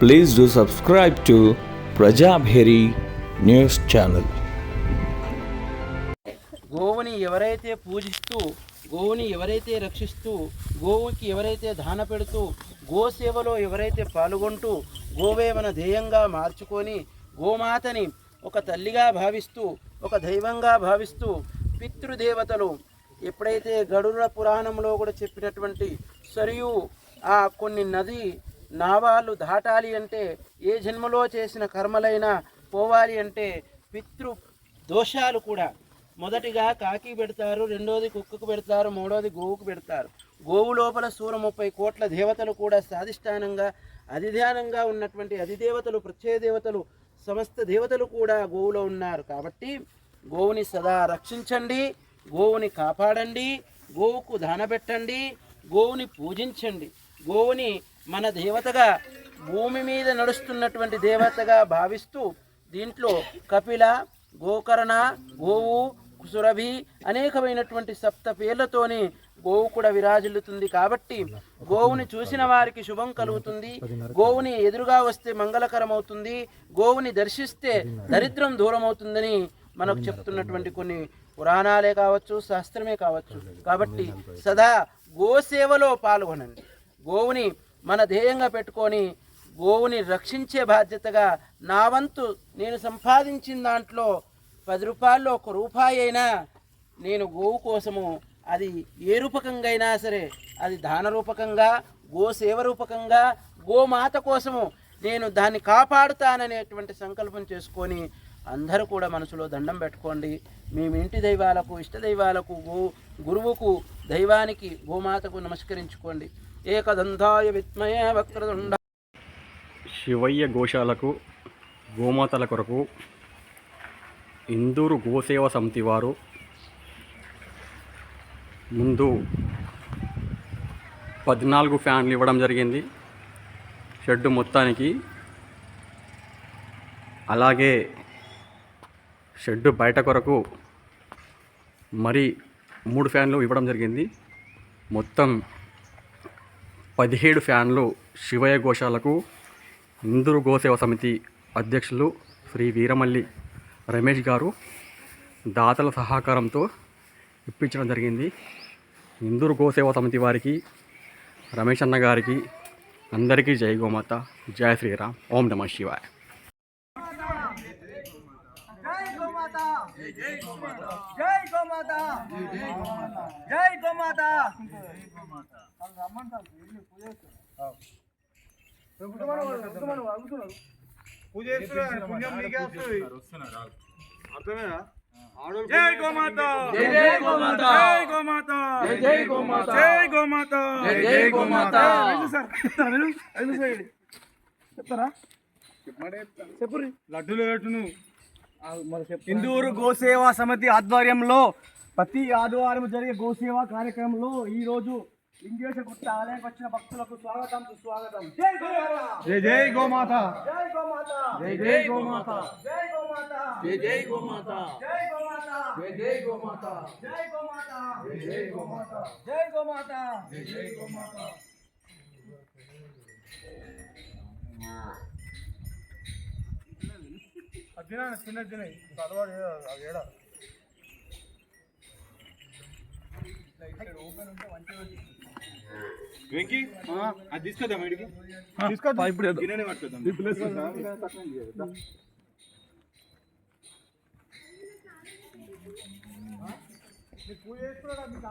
Please do subscribe to Prajabheri news channel. గోవుని ఎవరైతే పూజిస్తూ గోవుని ఎవరైతే రక్షిస్తూ గోవుకి ఎవరైతే దాన పెడుతూ గోసేవలో ఎవరైతే పాల్గొంటూ గోవే మన ధ్యేయంగా మార్చుకొని గోమాతని ఒక తల్లిగా భావిస్తూ ఒక దైవంగా భావిస్తూ పితృదేవతలు ఎప్పుడైతే గరుడ పురాణంలో కూడా చెప్పినటువంటి సరియు ఆ కొన్ని నది నావాలు దాటాలి అంటే ఏ జన్మలో చేసిన కర్మలైనా పోవాలి అంటే పితృ దోషాలు కూడా. మొదటిగా కాకి పెడతారు రెండోది కుక్కకు పెడతారు మూడోది గోవుకు పెడతారు. గోవు లోపల సూర ముప్పై కోట్ల దేవతలు కూడా సాధిష్టానంగా అధిధ్యానంగా ఉన్నటువంటి అధిదేవతలు ప్రత్యయ దేవతలు సమస్త దేవతలు కూడా గోవులో ఉన్నారు కాబట్టి గోవుని సదా రక్షించండి గోవుని కాపాడండి గోవుకు దానబెట్టండి గోవుని పూజించండి. గోవుని మన దేవతగా భూమి మీద నడుస్తున్నటువంటి దేవతగా భావిస్తూ దీంట్లో కపిల గోకర్ణ గోవు సురభి అనేకమైనటువంటి సప్త పేర్లతోని గోవు కూడా విరాజిల్లుతుంది కాబట్టి గోవుని చూసిన వారికి శుభం కలుగుతుంది. గోవుని ఎదురుగా వస్తే మంగళకరం అవుతుంది గోవుని దర్శిస్తే దరిద్రం దూరం అవుతుందని మనకు చెప్తున్నటువంటి కొన్ని పురాణాలే కావచ్చు శాస్త్రమే కావచ్చు. కాబట్టి సదా గోసేవలో పాల్గొనండి. గోవుని మన ధ్యేయంగా పెట్టుకొని గోవుని రక్షించే బాధ్యతగా నా వంతు నేను సంపాదించిన దాంట్లో పది రూపాయల్లో ఒక రూపాయి అయినా నేను గోవు కోసము అది ఏ రూపకంగా అయినా సరే అది దాన రూపకంగా గోసేవ రూపకంగా గోమాత కోసము నేను దాన్ని కాపాడుతాననేటువంటి సంకల్పం చేసుకొని అందరూ కూడా మనసులో దండం పెట్టుకోండి. మీ ఇంటి దైవాలకు ఇష్ట దైవాలకు గో గురువుకు దైవానికి గోమాతకు నమస్కరించుకోండి. ఏకదంతాయ విత్మయ వక్రదుండ శివయ్య గోశాలకు గోమాతల కొరకు ఇందూరు గోసేవ సమితి వారు ముందు పద్నాలుగు ఫ్యాన్లు ఇవ్వడం జరిగింది. షెడ్డు మొత్తానికి అలాగే షెడ్డు బయట కొరకు మరి మూడు ఫ్యాన్లు ఇవ్వడం జరిగింది. మొత్తం పదిహేడు ఫ్యాన్లు శివయ్య ఘోషాలకు ఇందూరు గోసేవ సమితి అధ్యక్షులు శ్రీ వీరమల్లి రమేష్ గారు దాతల సహకారంతో ఇప్పించడం జరిగింది. ఇందూరు గోసేవ సమితి వారికి రమేష్ అన్న గారికి అందరికీ జై గోమాత జయ శ్రీరామ్ ఓం నమ శివాయ. జై గోమాత జై గోమాత. పూజ చేస్తున్నారు పుణ్యం నీకే వస్తుంది. అర్థమేనా జై గోమాత! జై గోమాత! జై గోమాత! జై గోమాత! జై గోమాత! జై గోమాత! సార్. చెప్తారా? చెప్పు లడ్డూలు పెట్టును హిందూరు గోసేవా సమితి ఆధ్వర్యంలో ప్రతి ఆదివారం జరిగే గోసేవా కార్యక్రమంలో ఈ రోజు లింగేశ గుట్ట ఆలయానికి వచ్చిన భక్తులకు స్వాగతం సుస్వాగతం జై గోమాత జై గోమాత జై జై గోమాత జై గోమాత జై జై గోమాత జై గోమాత జై జై గోమాత జై గోమాత జై జై గోమాత జై గోమాత జై జై గోమాత అదినా చిన్న చిన్న అలవాటు ఏడా వెంకీ అది తీసుకొద్దాం ఇడికి? తీసుకొద్దాం. ఇప్పుడు గిన్నెనే పట్టుకొద్దాం. పూజ చేసుకున్నాడా మీకు